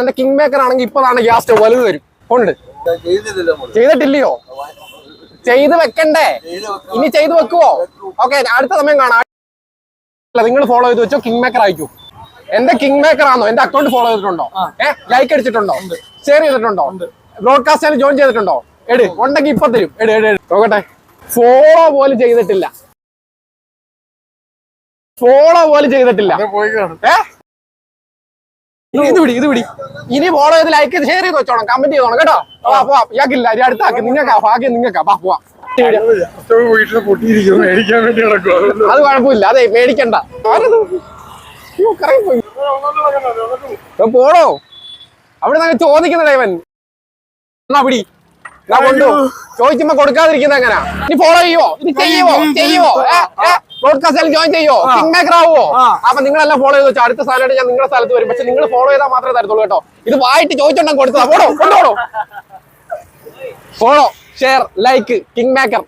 എന്റെ king maker ആണെങ്കിൽ ഇപ്പൊ തന്നെ ഗ്യാസ് സ്റ്റവ് വലുത് വരും. ഉണ്ട്. ചെയ്തിട്ടില്ലയോ? ചെയ്ത് വെക്കണ്ടേ? ഇനി ചെയ്ത് വെക്കുവോ? ഓക്കെ അടുത്ത സമയം കാണാം. നിങ്ങൾ ഫോളോ ചെയ്ത് വെച്ചോ കിങ് മേക്കർ അയക്കൂ എന്റെ കിങ് മേക്കർ ആണോ? എന്റെ അക്കൗണ്ട് ഫോളോ ചെയ്തിട്ടുണ്ടോ? ഏഹ് ലൈക്ക് അടിച്ചിട്ടുണ്ടോ? ഷെയർ ചെയ്തിട്ടുണ്ടോ? ബ്രോഡ്കാസ്റ്റ് ചാനൽ ജോയിൻ ചെയ്തിട്ടുണ്ടോ? എട് ഉണ്ടെങ്കിൽ ഇപ്പൊ തരും. എട് എട്. നോക്കട്ടെ. ഫോളോ പോലും ചെയ്തിട്ടില്ല. ഫോളോ പോലും ചെയ്തിട്ടില്ല. പോയി കാണും ഇത് പിടി ഇത് പിടി. ഇനി ഫോളോ ചെയ്ത് ലൈക്ക് ചെയ്ത് ഷെയർ ചെയ്ത് വെച്ചോണം കമന്റ് ചെയ്തോണം കേട്ടോ? പോവാ പോവാ ഇയാൾക്കില്ല ഇനി അടുത്താക്കി നിങ്ങൾക്കാ ഭാഗ്യം നിങ്ങൾക്കാ. വാ പോവാ. വീട്ടിൽ പൊട്ടിയിരിക്കും മേടിക്കാൻ വേണ്ടി നടക്കും അത് കുഴപ്പമില്ല അതെ മേടിക്കണ്ട. പോടോ. അവിടെ നിന്ന് ചോദിക്കുന്നത് ഇവൻ. എന്നാ പിടി. ചോദിക്കുമ്പോ കൊടുക്കാതിരിക്കുന്ന എങ്ങനാ? ഇനി ഫോളോ ചെയ്യുവോ? ഇനി ചെയ്യുവോ ചെയ്യുവോ ബ്രോഡ്കാസ്റ്റിൽ ജോയിൻ ചെയ്യോ? കിങ് മേക്കർ ആവോ അപ്പൊ നിങ്ങളെല്ലാം ഫോളോ ചെയ്ത്? വെച്ചോ അടുത്ത സ്ഥലമായിട്ട് ഞാൻ നിങ്ങളുടെ സ്ഥലത്ത് വരും. പക്ഷെ നിങ്ങൾ ഫോളോ ചെയ്താൽ മാത്രമേ തരത്തുള്ളൂ കേട്ടോ. ഇത് വായിട്ട് ചോദിച്ചോണ്ടാ കൊടുത്തതാ. പോടോ കൊണ്ടോടോ follow share like king maker